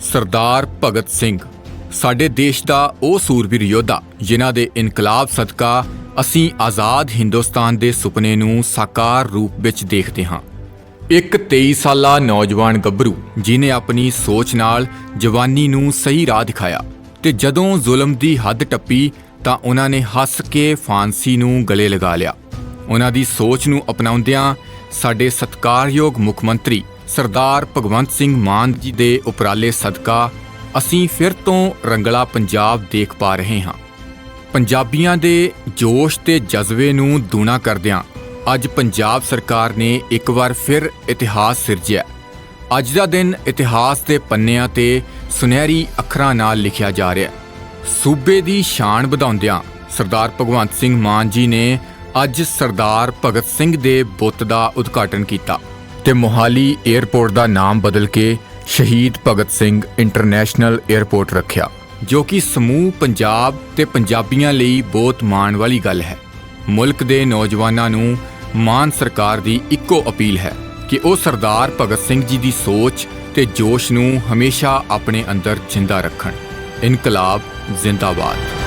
ਸਰਦਾਰ ਭਗਤ ਸਿੰਘ। ਸਾਡੇ ਦੇਸ਼ ਦਾ ਉਹ ਸੂਰਬੀਰ ਯੋਧਾ, ਜਿਨ੍ਹਾਂ ਦੇ ਇਨਕਲਾਬ ਸਦਕਾ ਅਸੀਂ ਆਜ਼ਾਦ ਹਿੰਦੁਸਤਾਨ ਦੇ ਸੁਪਨੇ ਨੂੰ ਸਾਕਾਰ ਰੂਪ ਵਿੱਚ ਦੇਖਦੇ ਹਾਂ। ਇੱਕ 23 ਸਾਲਾ ਨੌਜਵਾਨ ਗੱਭਰੂ, ਜਿਨੇ ਆਪਣੀ ਸੋਚ ਨਾਲ ਜਵਾਨੀ ਨੂੰ ਸਹੀ ਰਾਹ ਦਿਖਾਇਆ ਤੇ ਜਦੋਂ ਜ਼ੁਲਮ ਦੀ ਹੱਦ ਟੱਪੀ ਤਾਂ ਉਹਨਾਂ ਨੇ ਹੱਸ ਕੇ ਫਾਂਸੀ ਨੂੰ ਗਲੇ ਲਗਾ ਲਿਆ। ਉਹਨਾਂ ਦੀ ਸੋਚ ਨੂੰ ਅਪਣਾਉਂਦਿਆਂ ਸਾਡੇ ਸਤਿਕਾਰਯੋਗ ਮੁੱਖ ਮੰਤਰੀ ਸਰਦਾਰ ਭਗਵੰਤ ਸਿੰਘ ਮਾਨ ਜੀ ਦੇ ਉਪਰਾਲੇ ਸਦਕਾ ਅਸੀਂ ਫਿਰ ਤੋਂ ਰੰਗਲਾ ਪੰਜਾਬ ਦੇਖ ਪਾ ਰਹੇ ਹਾਂ। ਪੰਜਾਬੀਆਂ ਦੇ ਜੋਸ਼ ਤੇ ਜਜ਼ਬੇ ਨੂੰ ਦੂਣਾ ਕਰਦਿਆਂ ਅੱਜ ਪੰਜਾਬ ਸਰਕਾਰ ਨੇ ਇੱਕ ਵਾਰ ਫਿਰ ਇਤਿਹਾਸ ਸਿਰਜਿਆ। ਅੱਜ ਦਾ ਦਿਨ ਇਤਿਹਾਸ ਦੇ ਪੰਨਿਆਂ ਤੇ ਸੁਨਹਿਰੀ ਅੱਖਰਾਂ ਨਾਲ ਲਿਖਿਆ ਜਾ ਰਿਹਾ ਸੂਬੇ ਦੀ ਸ਼ਾਨ ਵਧਾਉਂਦਿਆਂ ਸਰਦਾਰ ਭਗਵੰਤ ਸਿੰਘ ਮਾਨ ਜੀ ਨੇ ਅੱਜ ਸਰਦਾਰ ਭਗਤ ਸਿੰਘ ਦੇ ਬੁੱਤ ਦਾ ਉਦਘਾਟਨ ਕੀਤਾ। ਤੇ ਮੋਹਾਲੀ 에ਅਰਪੋਰਟ ਦਾ ਨਾਮ ਬਦਲ ਕੇ ਸ਼ਹੀਦ ਭਗਤ ਸਿੰਘ ਇੰਟਰਨੈਸ਼ਨਲ 에ਅਰਪੋਰਟ ਰੱਖਿਆ, ਜੋ ਕਿ ਸਮੂਹ ਪੰਜਾਬ ਤੇ ਪੰਜਾਬੀਆਂ ਲਈ ਬਹੁਤ ਮਾਣ ਵਾਲੀ ਗੱਲ ਹੈ। ਮੁਲਕ ਦੇ ਨੌਜਵਾਨਾਂ ਨੂੰ ਮਾਨ ਸਰਕਾਰ ਦੀ ਇੱਕੋ ਅਪੀਲ ਹੈ ਕਿ ਉਹ ਸਰਦਾਰ ਭਗਤ ਸਿੰਘ ਜੀ ਦੀ ਸੋਚ ਤੇ ਜੋਸ਼ ਨੂੰ ਹਮੇਸ਼ਾ ਆਪਣੇ ਅੰਦਰ ਜਿੰਦਾ ਰੱਖਣ। ਇਨਕਲਾਬ ਜ਼ਿੰਦਾਬਾਦ।